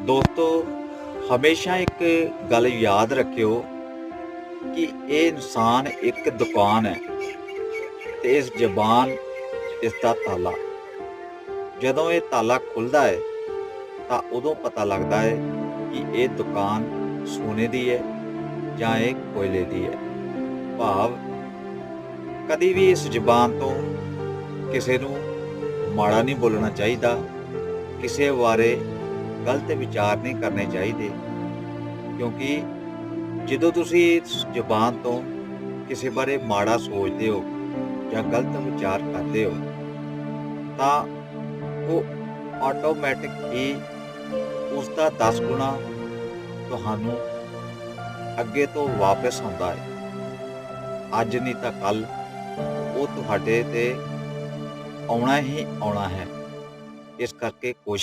ਦੋਸਤੋ, ਹਮੇਸ਼ਾ ਇੱਕ ਗੱਲ ਯਾਦ ਰੱਖਿਓ ਕਿ ਇਹ ਇਨਸਾਨ ਇੱਕ ਦੁਕਾਨ ਹੈ ਤੇ ਇਸ ਜ਼ਬਾਨ, ਇਸ ਦਾ ਤਾਲਾ। ਜਦੋਂ ਇਹ ਤਾਲਾ ਖੁੱਲਦਾ ਹੈ, ਤਾਂ ਉਦੋਂ ਪਤਾ ਲੱਗਦਾ ਹੈ ਕਿ ਇਹ ਦੁਕਾਨ ਸੋਨੇ ਦੀ ਹੈ ਜਾਂ ਇਹ ਕੋਇਲੇ ਦੀ ਹੈ। ਭਾਵ, ਕਦੀ ਵੀ ਇਸ ਜ਼ਬਾਨ ਤੋਂ ਕਿਸੇ ਨੂੰ ਮਾੜਾ ਨਹੀਂ ਬੋਲਣਾ ਚਾਹੀਦਾ, ਕਿਸੇ ਬਾਰੇ ਗਲਤ ਵਿਚਾਰ ਨਹੀਂ ਕਰਨੇ ਚਾਹੀਦੇ। ਕਿਉਂਕਿ ਜਦੋਂ ਤੁਸੀਂ ਇਸ ਜ਼ੁਬਾਨ ਤੋਂ ਕਿਸੇ ਬਾਰੇ ਮਾੜਾ ਸੋਚਦੇ ਹੋ ਜਾਂ ਗਲਤ ਵਿਚਾਰ ਕਰਦੇ ਹੋ, ਤਾਂ ਉਹ ਆਟੋਮੈਟਿਕ ਹੀ ਉਸ ਦਾ 10 ਗੁਣਾ ਤੁਹਾਨੂੰ ਅੱਗੇ ਤੋਂ ਵਾਪਸ ਆਉਂਦਾ ਹੈ। ਅੱਜ ਨਹੀਂ ਤਾਂ ਕੱਲ ਉਹ ਤੁਹਾਡੇ ਤੇ ਆਉਣਾ ਹੀ ਆਉਣਾ ਹੈ। ਇਸ ਕਰਕੇ ਕੋਸ਼ਿਸ਼